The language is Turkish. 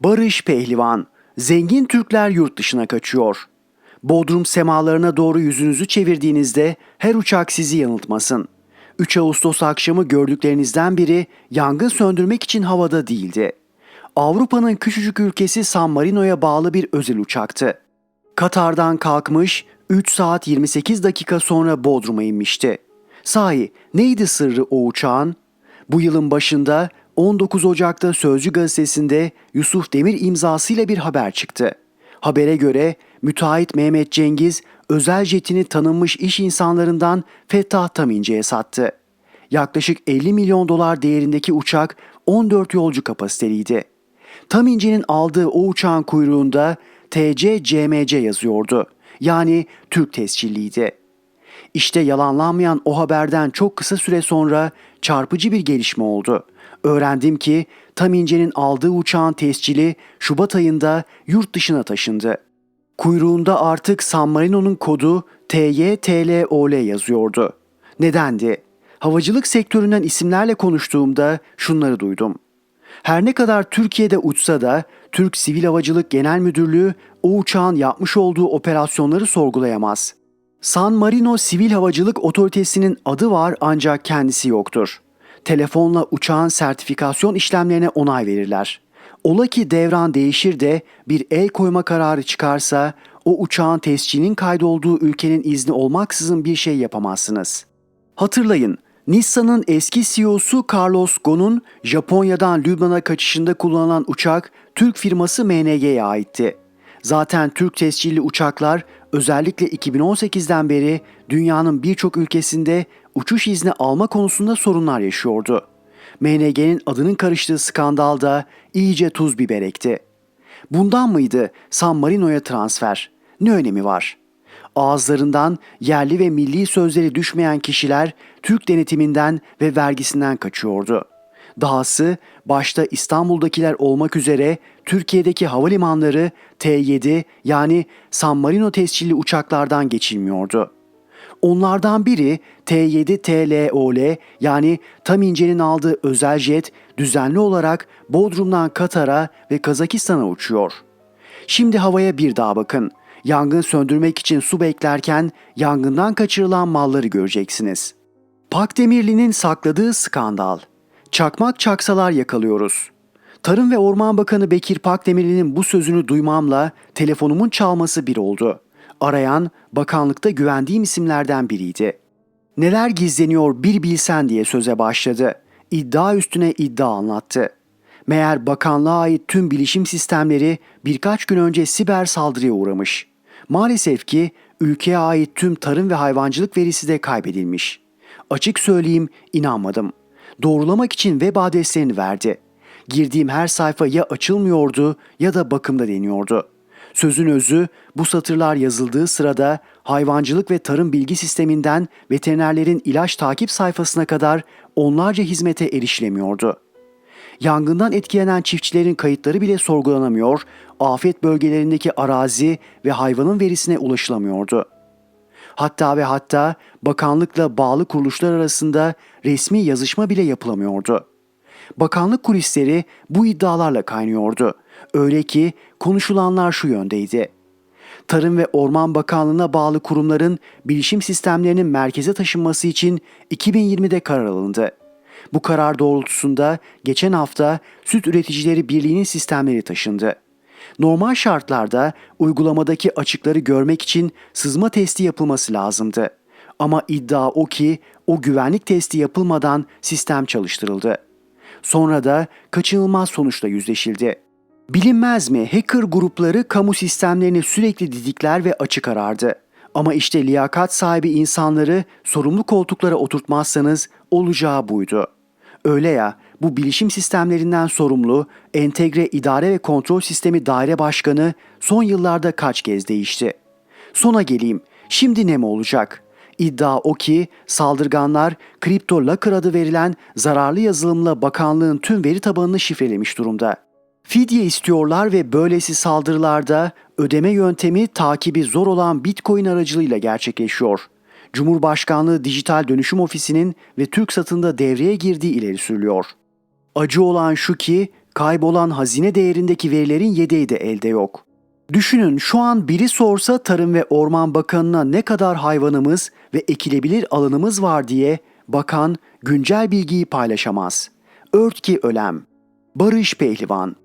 Barış Pehlivan, zengin Türkler yurt dışına kaçıyor. Bodrum semalarına doğru yüzünüzü çevirdiğinizde her uçak sizi yanıltmasın. 3 Ağustos akşamı gördüklerinizden biri yangın söndürmek için havada değildi. Avrupa'nın küçücük ülkesi San Marino'ya bağlı bir özel uçaktı. Katar'dan kalkmış 3 saat 28 dakika sonra Bodrum'a inmişti. Sahi neydi sırrı o uçağın? Bu yılın başında 19 Ocak'ta Sözcü gazetesinde Yusuf Demir imzasıyla bir haber çıktı. Habere göre müteahhit Mehmet Cengiz özel jetini tanınmış iş insanlarından Fettah Tamince'ye sattı. Yaklaşık 50 milyon dolar değerindeki uçak 14 yolcu kapasiteliydi. Tamince'nin aldığı o uçağın kuyruğunda TC CMC yazıyordu. Yani Türk tescilliydi. İşte yalanlanmayan o haberden çok kısa süre sonra çarpıcı bir gelişme oldu. Öğrendim ki Tamince'nin aldığı uçağın tescili Şubat ayında yurt dışına taşındı. Kuyruğunda artık San Marino'nun kodu TYTLOL yazıyordu. Nedendi? Havacılık sektöründen isimlerle konuştuğumda şunları duydum. Her ne kadar Türkiye'de uçsa da Türk Sivil Havacılık Genel Müdürlüğü o uçağın yapmış olduğu operasyonları sorgulayamaz. San Marino Sivil Havacılık Otoritesi'nin adı var ancak kendisi yoktur. Telefonla uçağın sertifikasyon işlemlerine onay verirler. Ola ki devran değişir de bir el koyma kararı çıkarsa o uçağın tescilinin kaydolduğu ülkenin izni olmaksızın bir şey yapamazsınız. Hatırlayın, Nissan'ın eski CEO'su Carlos Ghosn'un Japonya'dan Lübnan'a kaçışında kullanılan uçak Türk firması MNG'ye aitti. Zaten Türk tescilli uçaklar özellikle 2018'den beri dünyanın birçok ülkesinde uçuş izni alma konusunda sorunlar yaşıyordu. MNG'nin adının karıştığı skandal da iyice tuz biber ekti. Bundan mıydı San Marino'ya transfer? Ne önemi var? Ağızlarından yerli ve milli sözleri düşmeyen kişiler Türk denetiminden ve vergisinden kaçıyordu. Dahası başta İstanbul'dakiler olmak üzere Türkiye'deki havalimanları T7 yani San Marino tescilli uçaklardan geçilmiyordu. Onlardan biri T7 TLOL yani Tamince'nin aldığı özel jet düzenli olarak Bodrum'dan Katar'a ve Kazakistan'a uçuyor. Şimdi havaya bir daha bakın. Yangın söndürmek için su beklerken yangından kaçırılan malları göreceksiniz. Pakdemirli'nin sakladığı skandal. Çakmak çaksalar yakalıyoruz. Tarım ve Orman Bakanı Bekir Pakdemirli'nin bu sözünü duymamla telefonumun çalması bir oldu. Arayan bakanlıkta güvendiğim isimlerden biriydi. Neler gizleniyor bir bilsen diye söze başladı. İddia üstüne iddia anlattı. Meğer bakanlığa ait tüm bilişim sistemleri birkaç gün önce siber saldırıya uğramış. Maalesef ki ülkeye ait tüm tarım ve hayvancılık verisi de kaybedilmiş. Açık söyleyeyim inanmadım. Doğrulamak için web adreslerini verdi. Girdiğim her sayfa ya açılmıyordu ya da bakımda deniyordu. Sözün özü bu satırlar yazıldığı sırada hayvancılık ve tarım bilgi sisteminden veterinerlerin ilaç takip sayfasına kadar onlarca hizmete erişilemiyordu. Yangından etkilenen çiftçilerin kayıtları bile sorgulanamıyor, afet bölgelerindeki arazi ve hayvanın verisine ulaşılamıyordu. Hatta ve hatta bakanlıkla bağlı kuruluşlar arasında resmi yazışma bile yapılamıyordu. Bakanlık kulisleri bu iddialarla kaynıyordu. Öyle ki konuşulanlar şu yöndeydi. Tarım ve Orman Bakanlığı'na bağlı kurumların bilişim sistemlerinin merkeze taşınması için 2020'de karar alındı. Bu karar doğrultusunda geçen hafta Süt Üreticileri Birliği'nin sistemleri taşındı. Normal şartlarda uygulamadaki açıkları görmek için sızma testi yapılması lazımdı. Ama iddia o ki o güvenlik testi yapılmadan sistem çalıştırıldı. Sonra da kaçınılmaz sonuçla yüzleşildi. Bilinmez mi hacker grupları kamu sistemlerini sürekli didikler ve açık arardı. Ama işte liyakat sahibi insanları sorumlu koltuklara oturtmazsanız olacağı buydu. Öyle ya bu bilişim sistemlerinden sorumlu Entegre İdare ve Kontrol Sistemi Daire Başkanı son yıllarda kaç kez değişti. Sona geleyim. Şimdi ne mi olacak? İddia o ki saldırganlar Crypto Locker adı verilen zararlı yazılımla bakanlığın tüm veri tabanını şifrelemiş durumda. Fidye istiyorlar ve böylesi saldırılarda ödeme yöntemi takibi zor olan Bitcoin aracılığıyla gerçekleşiyor. Cumhurbaşkanlığı Dijital Dönüşüm Ofisi'nin ve Türk Satın'da devreye girdiği ileri sürülüyor. Acı olan şu ki kaybolan hazine değerindeki verilerin yedeği de elde yok. Düşünün şu an biri sorsa Tarım ve Orman Bakanı'na ne kadar hayvanımız ve ekilebilir alanımız var diye bakan güncel bilgiyi paylaşamaz. Ört ki ölem. Barış Pehlivan